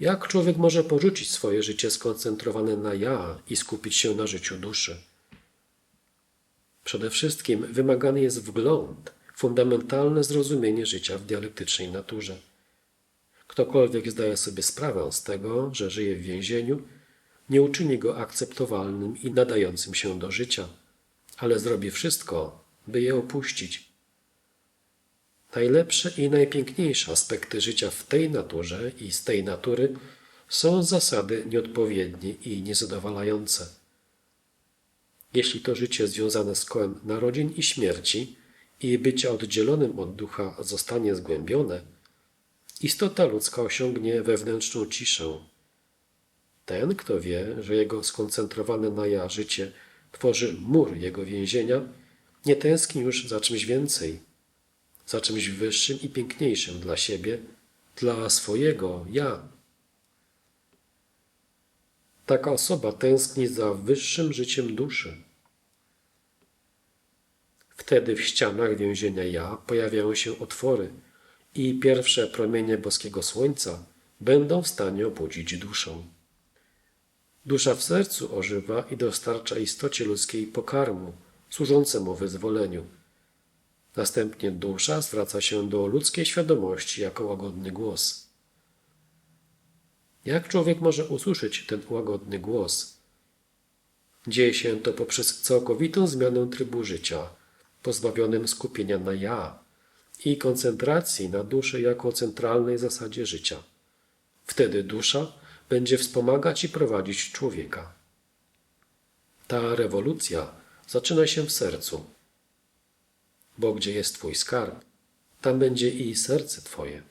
Jak człowiek może porzucić swoje życie skoncentrowane na ja i skupić się na życiu duszy? Przede wszystkim wymagany jest wgląd, fundamentalne zrozumienie życia w dialektycznej naturze. Ktokolwiek zdaje sobie sprawę z tego, że żyje w więzieniu, nie uczyni go akceptowalnym i nadającym się do życia, ale zrobi wszystko, by je opuścić. Najlepsze i najpiękniejsze aspekty życia w tej naturze i z tej natury są zasady nieodpowiednie i niezadowalające. Jeśli to życie związane z kołem narodzin i śmierci i bycia oddzielonym od ducha zostanie zgłębione, istota ludzka osiągnie wewnętrzną ciszę. Ten, kto wie, że jego skoncentrowane na ja życie tworzy mur jego więzienia, nie tęskni już za czymś więcej, za czymś wyższym i piękniejszym dla siebie, dla swojego ja. Taka osoba tęskni za wyższym życiem duszy. Wtedy w ścianach więzienia ja pojawiają się otwory i pierwsze promienie boskiego słońca będą w stanie obudzić duszę. Dusza w sercu ożywa i dostarcza istocie ludzkiej pokarmu służącemu wyzwoleniu. Następnie dusza zwraca się do ludzkiej świadomości jako łagodny głos. Jak człowiek może usłyszeć ten łagodny głos? Dzieje się to poprzez całkowitą zmianę trybu życia, pozbawionym skupienia na ja i koncentracji na duszy jako centralnej zasadzie życia. Wtedy dusza będzie wspomagać i prowadzić człowieka. Ta rewolucja zaczyna się w sercu, bo gdzie jest Twój skarb, tam będzie i serce Twoje.